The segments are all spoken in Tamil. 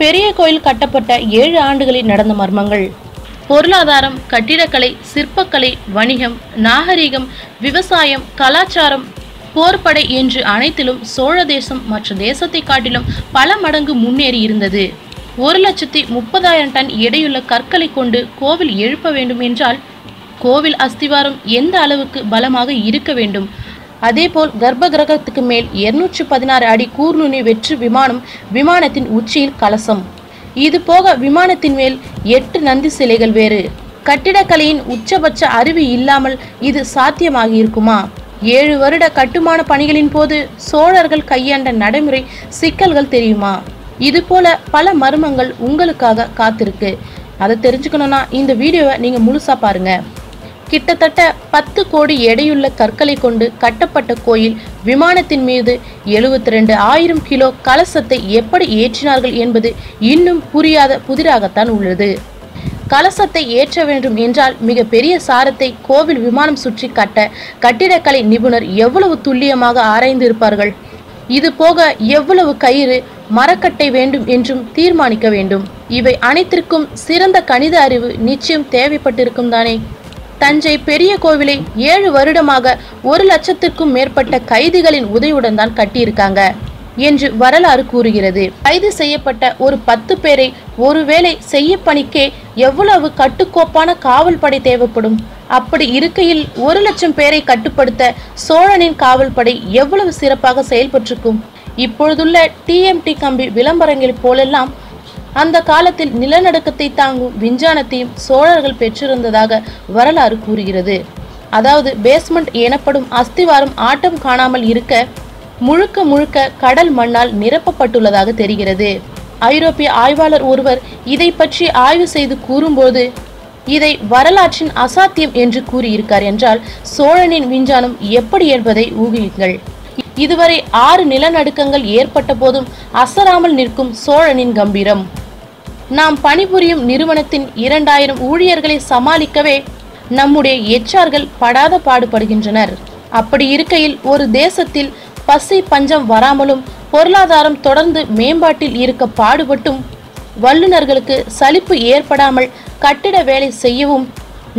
பெரிய கோயில் கட்டப்பட்ட ஏழு ஆண்டுகளில் நடந்த மர்மங்கள். பொருளாதாரம் கட்டிடக்கலை சிற்பக்கலை வணிகம் நாகரிகம் விவசாயம் கலாச்சாரம் போர்ப்படை என்று அனைத்திலும் சோழ தேசம் மற்ற தேசத்தை காட்டிலும் பல மடங்கு முன்னேறி இருந்தது. ஒரு லட்சத்தி முப்பதாயிரம் டன் எடையுள்ள கற்களை கொண்டு கோவில் எழுப்ப வேண்டும் என்றால் கோவில் அஸ்திவாரம் எந்த அளவுக்கு பலமாக இருக்க வேண்டும்? அதேபோல் கர்ப்ப கிரகத்துக்கு மேல் 216 பதினாறு அடி கூர்நுனி வெற்று விமானம் விமானத்தின் உச்சியில் கலசம். இது போக விமானத்தின் மேல் எட்டு நந்தி சிலைகள் வேறு. கட்டிடக்கலையின் உச்சபட்ச அறிவு இல்லாமல் இது சாத்தியமாகி இருக்குமா ஏழு வருட கட்டுமான பணிகளின் போது சோழர்கள் கையாண்ட நடைமுறை சிக்கல்கள் தெரியுமா? இது போல பல மர்மங்கள் உங்களுக்காக காத்திருக்கு. அதை தெரிஞ்சுக்கணும்னா இந்த வீடியோவை நீங்க முழுசா பாருங்க. கிட்டத்தட்ட பத்து கோடி எடையுள்ள கற்களை கொண்டு கட்டப்பட்ட கோயில் விமானத்தின் மீது எழுபத்தி ரெண்டு ஆயிரம் கிலோ கலசத்தை எப்படி ஏற்றினார்கள் என்பது இன்னும் புரியாத புதிராகத்தான் உள்ளது. கலசத்தை ஏற்ற வேண்டும் என்றால் மிக பெரிய சாரத்தை கோவில் விமானம் சுற்றி கட்ட கட்டிடக்கலை நிபுணர் எவ்வளவு துல்லியமாக ஆராய்ந்து இருப்பார்கள் இது போக எவ்வளவு கயிறு மரக்கட்டை வேண்டும் என்றும் தீர்மானிக்க வேண்டும்? இவை அனைத்திற்கும் சிறந்த கணித அறிவு நிச்சயம் தேவைப்பட்டிருக்கும் தானே? தஞ்சை பெரிய கோவிலை ஏழு வருடமாக ஒரு லட்சத்திற்கும் மேற்பட்ட கைதிகளின் உதவியுடன் தான் கட்டியிருக்காங்க என்று வரலாறு கூறுகிறது. கைது செய்யப்பட்ட ஒரு பத்து பேரை ஒருவேளை செய்ய பணிக்கே எவ்வளவு கட்டுக்கோப்பான காவல் படை தேவைப்படும்? அப்படி இருக்கையில் ஒரு லட்சம் பேரை கட்டுப்படுத்த சோழனின் காவல் படை எவ்வளவு சிறப்பாக செயல்பட்டிருக்கும்? இப்பொழுதுள்ள டிஎம்டி கம்பி விளம்பரங்கள் போலெல்லாம் அந்த காலத்தில் நிலநடுக்கத்தை தாங்கும் விஞ்ஞானத்தையும் சோழர்கள் பெற்றிருந்ததாக வரலாறு கூறுகிறது. அதாவது பேஸ்மெண்ட் எனப்படும் அஸ்திவாரம் ஆட்டம் காணாமல் இருக்க முழுக்க முழுக்க கடல் மண்ணால் நிரப்பப்பட்டுள்ளதாக தெரிகிறது. ஐரோப்பிய ஆய்வாளர் ஒருவர் இதை பற்றி ஆய்வு செய்து கூறும்போது இதை வரலாற்றின் அசாத்தியம் என்று கூறியிருக்கார் என்றால் சோழனின் விஞ்ஞானம் எப்படி என்பதை ஊகியுங்கள். இதுவரை ஆறு நிலநடுக்கங்கள் ஏற்பட்ட போதும் அசராமல் நிற்கும் சோழனின் கம்பீரம். நாம் பணிபுரியும் நிறுவனத்தின் இரண்டாயிரம் ஊழியர்களை சமாளிக்கவே நம்முடைய எச்ஆர்கள் படாத பாடுபடுகின்றனர். அப்படி இருக்கையில் ஒரு தேசத்தில் பசி பஞ்சம் வராமலும் பொருளாதாரம் தொடர்ந்து மேம்பாட்டில் இருக்க பாடுபட்டும் வல்லுநர்களுக்கு சலிப்பு ஏற்படாமல் கட்டிட வேலை செய்யவும்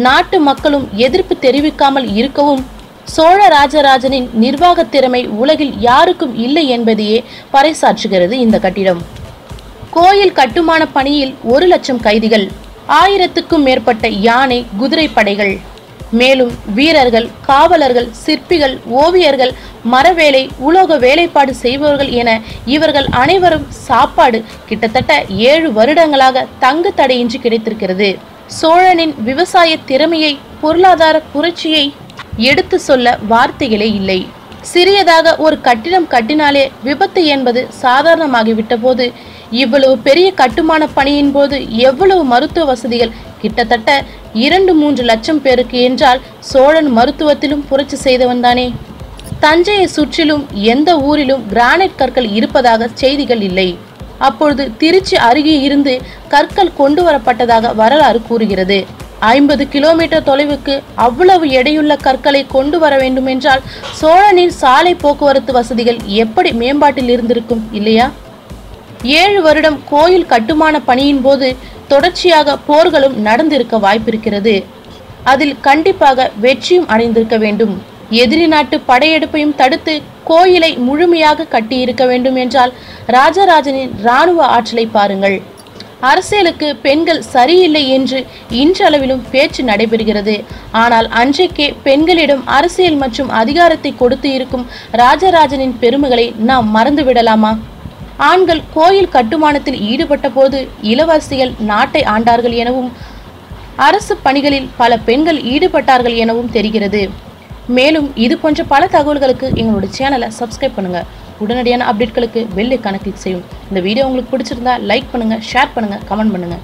நாட்டு மக்களும் எதிர்ப்பு தெரிவிக்காமல் இருக்கவும் சோழ ராஜராஜனின் நிர்வாகத் திறமை உலகில் யாருக்கும் இல்லை என்பதையே பறைசாற்றுகிறது இந்த கட்டிடம். கோயில் கட்டுமான பணியில் ஒரு லட்சம் கைதிகள் ஆயிரத்துக்கும் மேற்பட்ட யானை குதிரை படைகள். மேலும் வீரர்கள் காவலர்கள் சிற்பிகள் ஓவியர்கள் மரவேலை உலோக வேலைப்பாடு செய்பவர்கள் என இவர்கள் அனைவரும் சாப்பாடு கிட்டத்தட்ட ஏழு வருடங்களாக தங்கு தடையின்றி கிடைத்திருக்கிறது. சோழனின் விவசாய திறமையை பொருளாதார புரட்சியை எடுத்து சொல்ல வார்த்தைகளே இல்லை. சிறியதாக ஒரு கட்டிடம் கட்டினாலே விபத்து என்பது சாதாரணமாகிவிட்ட போது இவ்வளவு பெரிய கட்டுமான பணியின் போது எவ்வளவு மருத்துவ வசதிகள்? கிட்டத்தட்ட இரண்டு மூன்று லட்சம் பேருக்கு என்றால் சோழன் மருத்துவத்திலும் புரட்சி செய்தவன் தானே. தஞ்சையை சுற்றிலும் எந்த ஊரிலும் கிரானைட் கற்கள் இருப்பதாக செய்திகள் இல்லை. அப்பொழுது திருச்சி அருகே இருந்து கற்கள் கொண்டு வரப்பட்டதாக வரலாறு கூறுகிறது. ஐம்பது கிலோமீட்டர் தொலைவுக்கு அவ்வளவு எடையுள்ள கற்களை கொண்டு வர வேண்டும் என்றால் சோழனின் சாலை போக்குவரத்து வசதிகள் எப்படி மேம்பாட்டில் இருந்திருக்கும் இல்லையா? ஏழு வருடம் கோயில் கட்டுமான பணியின் போது தொடர்ச்சியாக போர்களும் நடந்திருக்க வாய்ப்பிருக்கிறது. அதில் கண்டிப்பாக வெற்றியும் அடைந்திருக்க வேண்டும். எதிரி நாட்டு படையெடுப்பையும் தடுத்து கோயிலை முழுமையாக கட்டியிருக்க வேண்டும் என்றால் ராஜராஜனின் இராணுவ ஆற்றலை பாருங்கள். அரசியலுக்கு பெண்கள் சரியில்லை என்று இன்றளவிலும் பேச்சு நடைபெறுகிறது. ஆனால் அன்றைக்கே பெண்களிடம் அரசியல் மற்றும் அதிகாரத்தை கொடுத்து இருக்கும் ராஜராஜனின் பெருமைகளை நாம் மறந்து விடலாமா? ஆண்கள் கோயில் கட்டுமானத்தில் ஈடுபட்ட போது இளவரசிகள் நாட்டை ஆண்டார்கள் எனவும் அரசு பணிகளில் பல பெண்கள் ஈடுபட்டார்கள் எனவும் தெரிகிறது. மேலும் இது போன்ற பல தகவல்களுக்கு எங்களோட சேனலை சப்ஸ்கிரைப் பண்ணுங்கள் உடனடியான அப்டேட்களுக்கு பெல் ஐக்கானை கிளிக் செய்யும். இந்த வீடியோ உங்களுக்கு பிடிச்சிருந்தா லைக் பண்ணுங்கள் ஷேர் பண்ணுங்கள் கமெண்ட் பண்ணுங்கள்